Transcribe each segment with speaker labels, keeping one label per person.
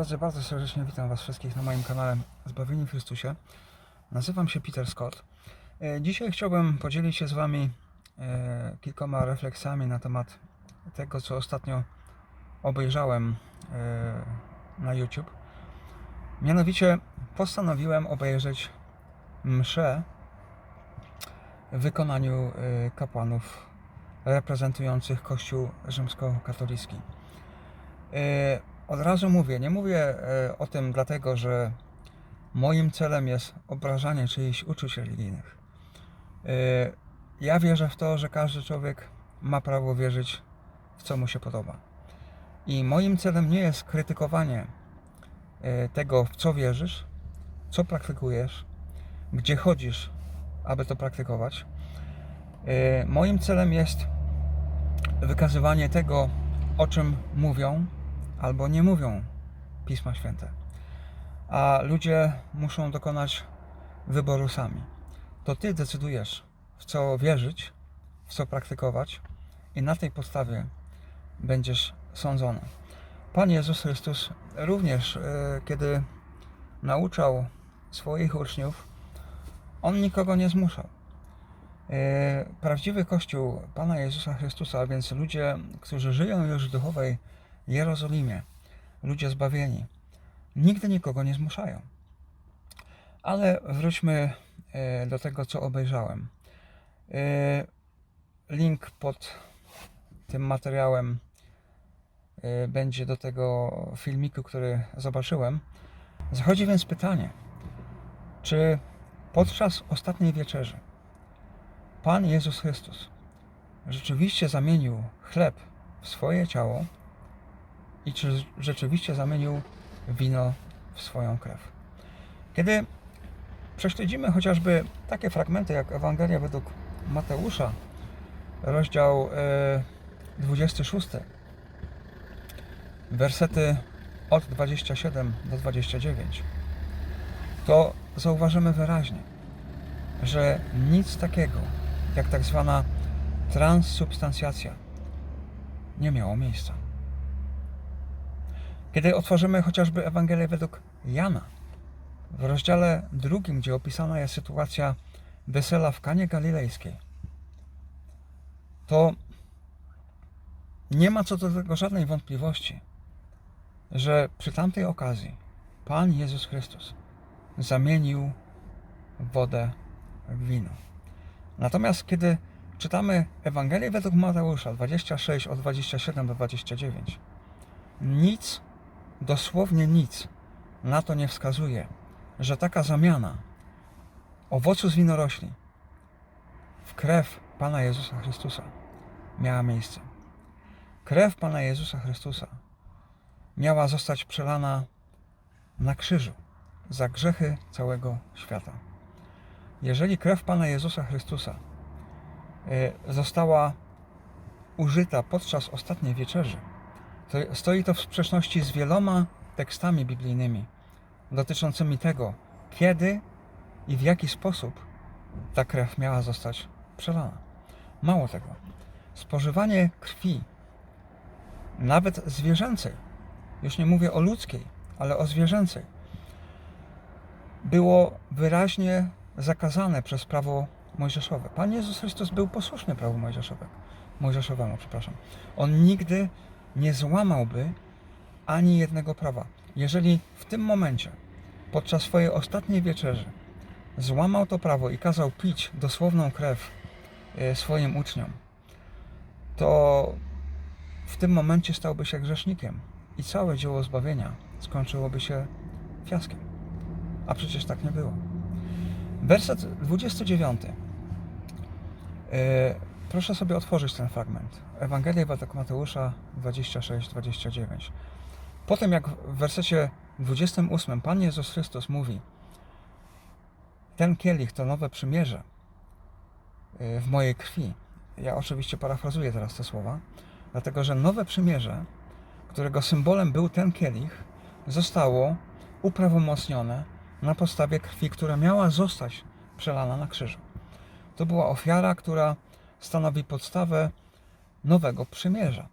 Speaker 1: Drodzy, bardzo serdecznie witam Was wszystkich na moim kanale Zbawieni w Chrystusie. Nazywam się Peter Scott. E, Dzisiaj chciałbym podzielić się z Wami e, kilkoma refleksjami na temat tego, co ostatnio obejrzałem e, na YouTube. Mianowicie postanowiłem obejrzeć mszę w wykonaniu kapłanów reprezentujących Kościół rzymskokatolicki. Od razu mówię, nie mówię e, o tym dlatego, że moim celem jest obrażanie czyichś uczuć religijnych. E, Ja wierzę w to, że każdy człowiek ma prawo wierzyć w co mu się podoba. I moim celem nie jest krytykowanie e, tego, w co wierzysz, co praktykujesz, gdzie chodzisz, aby to praktykować. Moim celem jest wykazywanie tego, o czym mówią albo nie mówią Pisma Święte. A ludzie muszą dokonać wyboru sami. To ty decydujesz, w co wierzyć, w co praktykować, i na tej podstawie będziesz sądzony. Pan Jezus Chrystus również, e, kiedy nauczał swoich uczniów, on nikogo nie zmuszał. E, Prawdziwy Kościół Pana Jezusa Chrystusa, a więc ludzie, którzy żyją już w duchowej Jerozolimie, ludzie zbawieni, nigdy nikogo nie zmuszają. Ale wróćmy e, do tego, co obejrzałem. E, Link pod tym materiałem e, będzie do tego filmiku, który zobaczyłem. Zachodzi więc pytanie, czy podczas ostatniej wieczerzy Pan Jezus Chrystus rzeczywiście zamienił chleb w swoje ciało i czy rzeczywiście zamienił wino w swoją krew. Kiedy prześledzimy chociażby takie fragmenty jak Ewangelia według Mateusza, rozdział e, 26, wersety od 27 do 29, to zauważymy wyraźnie, że nic takiego jak tak zwana transsubstancjacja nie miało miejsca. Kiedy otworzymy chociażby Ewangelię według Jana, w rozdziale drugim, gdzie opisana jest sytuacja wesela w Kanie Galilejskiej, to nie ma co do tego żadnej wątpliwości, że przy tamtej okazji Pan Jezus Chrystus zamienił wodę w wino. Natomiast kiedy czytamy Ewangelię według Mateusza 26 od 27 do 29, nic, dosłownie nic na to nie wskazuje, że taka zamiana owocu z winorośli w krew Pana Jezusa Chrystusa miała miejsce. Krew Pana Jezusa Chrystusa miała zostać przelana na krzyżu za grzechy całego świata. Jeżeli krew Pana Jezusa Chrystusa e, została użyta podczas ostatniej wieczerzy, stoi to w sprzeczności z wieloma tekstami biblijnymi dotyczącymi tego, kiedy i w jaki sposób ta krew miała zostać przelana. Mało tego, spożywanie krwi, nawet zwierzęcej, już nie mówię o ludzkiej, ale o zwierzęcej, było wyraźnie zakazane przez prawo mojżeszowe. Pan Jezus Chrystus był posłuszny prawu mojżeszowemu, mojżeszowemu, przepraszam. On nigdy nie złamałby ani jednego prawa. Jeżeli w tym momencie, podczas swojej ostatniej wieczerzy, złamał to prawo i kazał pić dosłowną krew e, swoim uczniom, to w tym momencie stałby się grzesznikiem i całe dzieło zbawienia skończyłoby się fiaskiem. A przecież tak nie było. Werset 29. E, Proszę sobie otworzyć ten fragment. Ewangelia według Mateusza 26-29. Potem jak w wersecie 28 Pan Jezus Chrystus mówi ten kielich to nowe przymierze e, w mojej krwi. Ja oczywiście parafrazuję teraz te słowa, dlatego że nowe przymierze, którego symbolem był ten kielich, zostało uprawomocnione na podstawie krwi, która miała zostać przelana na krzyżu. To była ofiara, która stanowi podstawę nowego przymierza,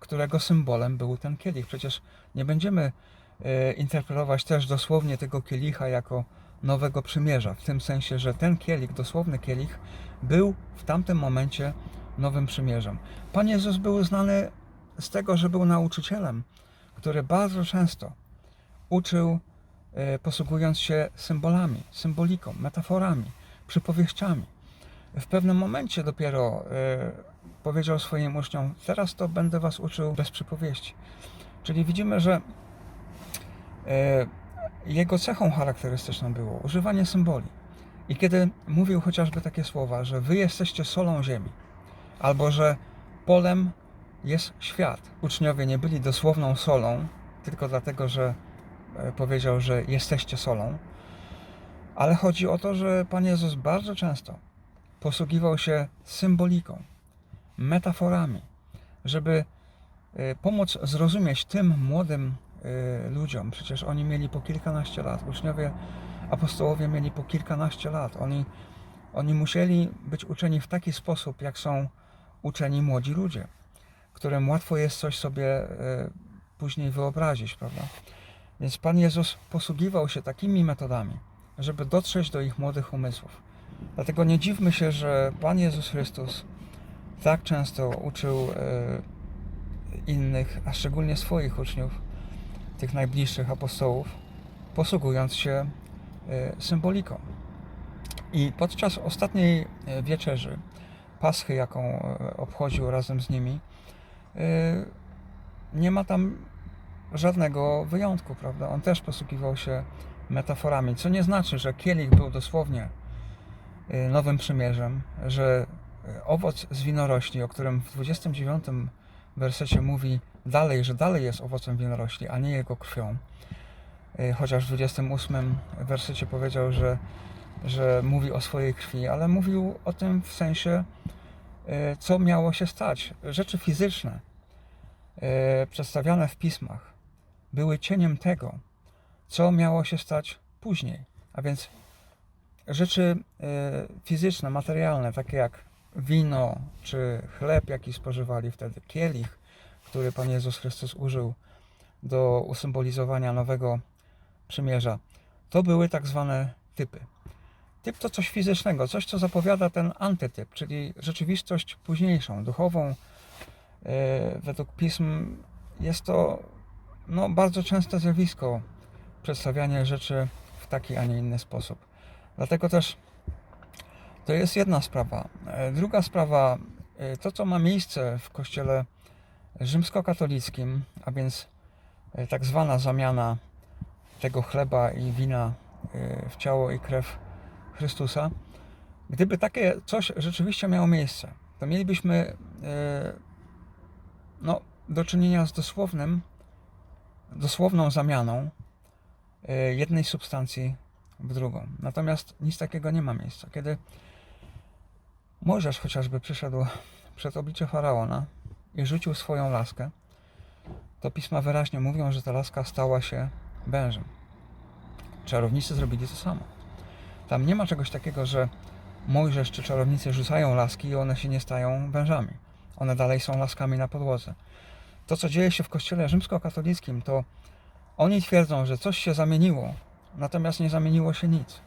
Speaker 1: którego symbolem był ten kielich. Przecież nie będziemy e, interpretować też dosłownie tego kielicha jako nowego przymierza, w tym sensie, że ten kielich, dosłowny kielich, był w tamtym momencie nowym przymierzem. Pan Jezus był znany z tego, że był nauczycielem, który bardzo często uczył, e, posługując się symbolami, symboliką, metaforami, przypowieściami. W pewnym momencie dopiero e, powiedział swoim uczniom: Teraz to będę was uczył bez przypowieści. Czyli widzimy, że e, jego cechą charakterystyczną było używanie symboli. I kiedy mówił chociażby takie słowa, że wy jesteście solą ziemi, albo że polem jest świat. Uczniowie nie byli dosłowną solą, tylko dlatego, że e, powiedział, że jesteście solą, ale chodzi o to, że Pan Jezus bardzo często posługiwał się symboliką, metaforami, żeby e, pomóc zrozumieć tym młodym e, ludziom. Przecież oni mieli po kilkanaście lat, uczniowie apostołowie mieli po kilkanaście lat. Oni, oni musieli być uczeni w taki sposób, jak są uczeni młodzi ludzie, którym łatwo jest coś sobie e, później wyobrazić, prawda? Więc Pan Jezus posługiwał się takimi metodami, żeby dotrzeć do ich młodych umysłów. Dlatego nie dziwmy się, że Pan Jezus Chrystus tak często uczył e, innych, a szczególnie swoich uczniów, tych najbliższych apostołów, posługując się e, symboliką. I podczas ostatniej e, wieczerzy, Paschy, jaką obchodził razem z nimi, nie ma tam żadnego wyjątku, prawda? On też posługiwał się metaforami, co nie znaczy, że kielich był dosłownie nowym przymierzem, że owoc z winorośli, o którym w 29 wersecie mówi dalej, że dalej jest owocem winorośli, a nie jego krwią. E, Chociaż w 28 wersecie powiedział, że, że mówi o swojej krwi, ale mówił o tym w sensie, e, co miało się stać. Rzeczy fizyczne, e, przedstawiane w pismach, były cieniem tego, co miało się stać później. A więc rzeczy e, fizyczne, materialne, takie jak wino czy chleb, jaki spożywali wtedy, kielich, który Pan Jezus Chrystus użył do usymbolizowania nowego przymierza, to były tak zwane typy. Typ to coś fizycznego, coś, co zapowiada ten antytyp, czyli rzeczywistość późniejszą, duchową. E, Według pism jest to no, bardzo częste zjawisko przedstawianie rzeczy w taki, a nie inny sposób. Dlatego też to jest jedna sprawa. E, Druga sprawa, e, to co ma miejsce w kościele rzymskokatolickim, a więc e, tak zwana zamiana tego chleba i wina w ciało i krew Chrystusa. Gdyby takie coś rzeczywiście miało miejsce, to mielibyśmy no, do czynienia z dosłownym, dosłowną zamianą jednej substancji w drugą. Natomiast nic takiego nie ma miejsca. Kiedy Mojżesz chociażby przyszedł przed oblicze Faraona i rzucił swoją laskę, to pisma wyraźnie mówią, że ta laska stała się wężem. Czarownicy zrobili to samo. Tam nie ma czegoś takiego, że Mojżesz czy czarownicy rzucają laski i one się nie stają wężami. One dalej są laskami na podłodze. To, co dzieje się w kościele rzymskokatolickim, to oni twierdzą, że coś się zamieniło, natomiast nie zamieniło się nic.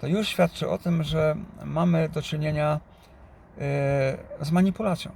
Speaker 1: To już świadczy o tym, że mamy do czynienia z manipulacją.